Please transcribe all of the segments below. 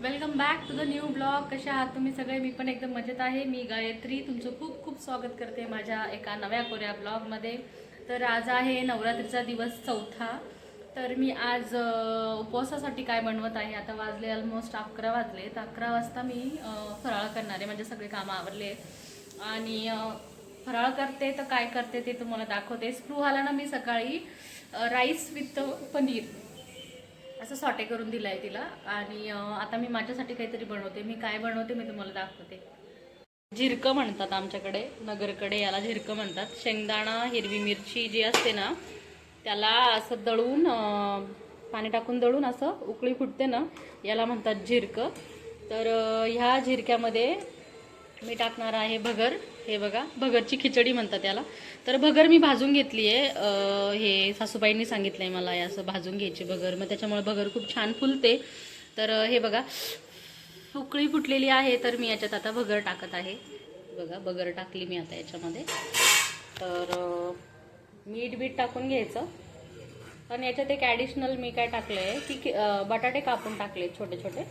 Welcome back to the new blog कशा आहात तुम्ही सगळे? मी पण एकदम मजेत आहे. मी गायत्री. तुमचं खूप खूप स्वागत करते माझ्या एका नव्या कोऱ्या ब्लॉगमध्ये तर आज आहे नवरात्रीचा दिवस चौथा. तर मी आज उपवासासाठी काय बनवत आहे? आता वाजले ऑलमोस्ट अकरा वाजले. तर अकरा वाजता मी फराळ करणार आहे. म्हणजे सगळे कामं आवरले आणि फराळ करते तर काय करते ते तुम्हाला दाखवते. स्पृहाला ना मी सकाळी राईस विथ पनीर. असं सॉटे करून दिलं आहे तिला. आणि आता मी माझ्यासाठी काहीतरी बनवते. मी काय बनवते मी तुम्हाला दाखवते. झिरकं म्हणतात आमच्याकडे नगरकडे याला झिरकं म्हणतात. शेंगदाणा हिरवी मिरची जी असते ना त्याला असं दळून पाणी टाकून दळून असं उकळी फुटते ना याला म्हणतात झिरकं. तर ह्या झिरक्यामध्ये मी टाकणार आहे भगर. हे बघा भगरची खिचडी म्हणतात त्याला तर भगर मी भाजून घेतली आहे हे सासूबाईंनी सांगितलं आहे मला हे असं भाजून घ्यायची भगर. मग त्याच्यामुळे भगर खूप छान फुलते. तर हे बघा. उकळी फुटलेली आहे तर मी याच्यात आता भगर टाकत आहे. बघा भगर टाकली मी आता याच्यामध्ये. तर मीठ बीठ टाकून घ्यायचं. आणि याच्यात एक ॲडिशनल मी काय टाकलं आहे की बटाटे कापून टाकले छोटे छोटे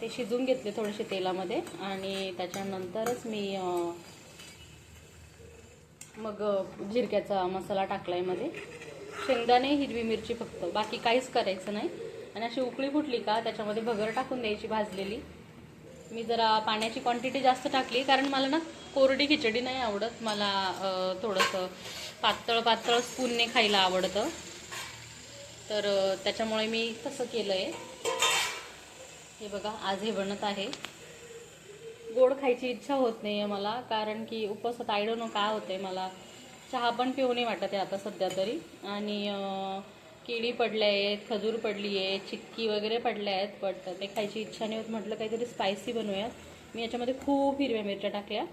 ते शिजून घेतले थोडेसे तेलामध्ये आणि त्याच्यानंतरच मी मग जिरक्याचा मसाला मसाला टाकलायमध्ये. शेंगदाणे हिरवी मिरची फक्त. बाकी काहीच करायचं नाही. आणि अशी उकळी फुटली का त्याच्यामध्ये भगर टाकून द्यायची भाजलेली. मी जरा पाण्याची क्वांटिटी जास्त टाकली कारण मला ना कोरडी खिचडी नाही आवडत. मला थोडंसं पातळ पातळ स्पूनने खायला आवडतं. तर त्याच्यामुळे मी तसं केलं आहे हे बघा आज हे बनत आहे. गोड खायची इच्छा होत नाही आहे मला कारण की उपवासात आय डोंट नो का होते मला. चहा पण पिऊ नाही वाटत आहे आता सध्या तरी. आणि केळी पडल्या आहेत खजूर पडली आहे चिक्की वगैरे पडल्या आहेत बट ते खायची इच्छा नाही होत. म्हटलं काहीतरी स्पायसी बनवूयात मी याच्यामध्ये खूप हिरव्या मिरच्या टाकल्या.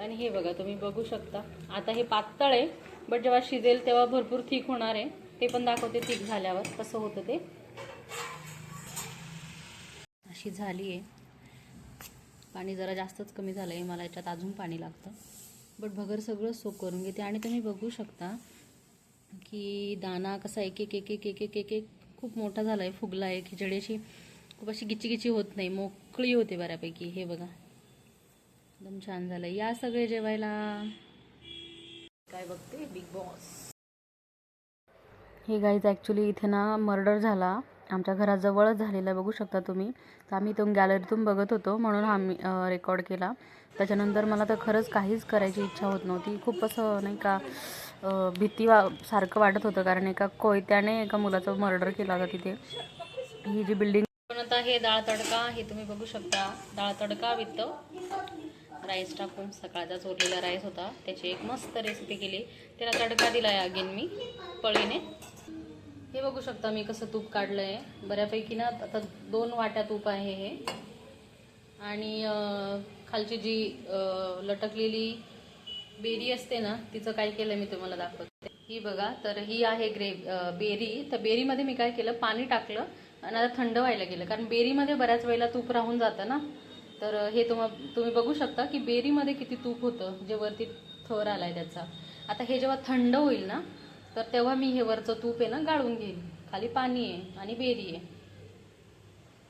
आणि हे बघा तुम्ही बघू शकता. आता हे पातळ आहे बट जेव्हा शिजेल तेव्हा भरपूर थीक होणार आहे. ते पण दाखवते थीक झाल्यावर कसं होतं ते. अशी झाली आहे. पाणी जरा जास्तच कमी झालं आहे मला याच्यात अजून पाणी लागतं. बट भगर सगळं सोक करून घेते. आणि तुम्ही बघू शकता की दाना कसा एक एक एक एक एक एक एक एक खूप मोठा झाला आहे फुगला आहे खिचडी अशी खूप अशी गिची गिची होत नाही. मोकळी होते बऱ्यापैकी. हे बघा. एकदम छान झालं या सगळे जेवायला. काय बघते? Bigg Boss hey guys actually इथे ना मर्डर झाला. आमच्या घराजवळच झालेला बघू शकता तुम्ही. तर आम्ही इथून गॅलरीतून बघत होतो म्हणून आम्ही रेकॉर्ड केला. त्याच्यानंतर मला तर खरंच काहीच करायची इच्छा होत नव्हती. खूप असं नाही का भीती वा सारखं वाटत होतं. कारण एका कोयत्याने एका मुलाचा मर्डर केला होता तिथे. ही जी बिल्डिंग आता हे डाळ तडका हे तुम्ही बघू शकता. डाळ तडका विथ राईस टाकून सकाळचा चोरलेला राईस होता. त्याची एक मस्त रेसिपी केली. त्याला तडका दिला आहे अगेन मी पळीने. हे बघू शकता मी कसं तूप काढलं आहे बऱ्यापैकी ना आता दोन वाट्या तूप आहे हे. आणि खालची जी लटकलेली बेरी असते ना तिचं काय केलं मी तुम्हाला दाखवते. ही बघा तर ही आहे ग्रे बेरी. तर बेरीमध्ये मी काय केलं पाणी टाकलं आणि आता थंड व्हायला गेलं. कारण बेरीमध्ये बऱ्याच वेळेला तूप राहून जातं ना. तर हे तुम्हा तुम्ही बघू शकता की बेरीमध्ये किती तूप होतं जे वरती थर आलाय त्याचा. आता हे जेव्हा थंड होईल ना तर तेव्हा मी हे वरचं तूप आहे ना गाळून घेईन. खाली पाणी आहे आणि बेरी आहे.